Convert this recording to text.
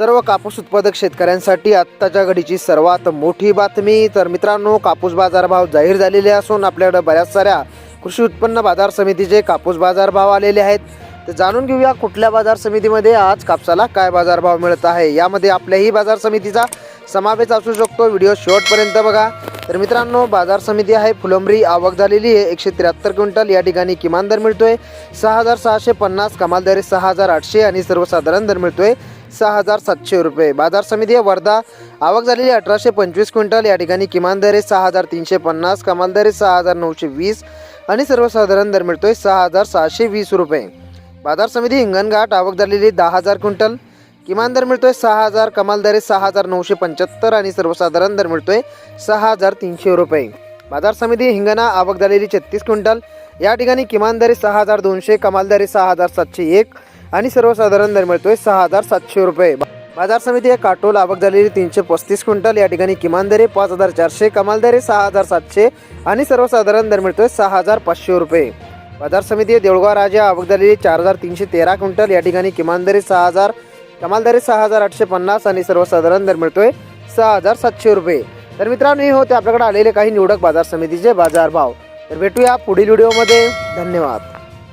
सर्व कापूस उत्पादक शेतकऱ्यांसाठी आत्ताच्या घडीची सर्वात मोठी बातमी. तर मित्रांनो कापूस बाजारभाव जाहीर झालेले असून आपल्याकडे बऱ्याच साऱ्या कृषी उत्पन्न बाजार समितीचे कापूस बाजारभाव आलेले आहेत. तर जाणून घेऊया कुठल्या बाजार समितीमध्ये आज कापसाला काय बाजारभाव मिळत आहे. यामध्ये आपल्याही बाजार समितीचा समावेश असू शकतो. व्हिडिओ शेवटपर्यंत बघा. तर मित्रांनो बाजार समिती आहे. फुलंबरी आवक झालेली आहे. एकशे त्र्याहत्तर क्विंटल. या ठिकाणी किमान दर मिळतोय. सहा हजार सहाशे पन्नास कमाल दर सहा हजार आठशे आणि सर्वसाधारण दर मिळतोय. सहा हजार सातशे रुपये. बाजार समिती आहे वर्धा आवक झालेली अठराशे पंचवीस क्विंटल. या ठिकाणी किमान दर आहे सहा हजार तीनशे पन्नास कमाल दर आहे सहा हजार नऊशे वीस आणि सर्वसाधारण दर मिळतोय सहा हजार सहाशे वीस रुपये. बाजार समिती हिंगणघाट आवक झालेली दहा हजार क्विंटल. किमान दर मिळतोय सहा हजार कमाल दर आहे सहा हजार नऊशे पंच्याहत्तर आणि सर्वसाधारण दर मिळतोय सहा हजार तीनशे रुपये. बाजार समिती हिंगणा आवक झालेली छत्तीस क्विंटल. या ठिकाणी किमान दर सहा हजार दोनशे कमाल दर सहा हजार सातशे एक आणि सर्वसाधारण दर मिळतोय सहा हजार सातशे रुपये. बाजार समिती या काटोल आवक झालेली तीनशे पस्तीस क्विंटल. या ठिकाणी किमान दरे पाच हजार चारशे कमाल दरे सहा हजार सातशे आणि सर्वसाधारण दर मिळतोय सहा हजार पाचशे रुपये. बाजार समिती आहे देऊळगाव राजा आवक झालेली चार हजार तीनशे तेरा क्विंटल. या ठिकाणी किमान दरे सहा हजार कमाल दरे सहा हजार आठशे पन्नास आणि सर्वसाधारण दर मिळतोय सहा हजार सातशे रुपये. तर मित्रांनो हे होते आपल्याकडे आलेले काही निवडक बाजार समितीचे बाजारभाव. तर भेटूया पुढील व्हिडिओमध्ये. धन्यवाद.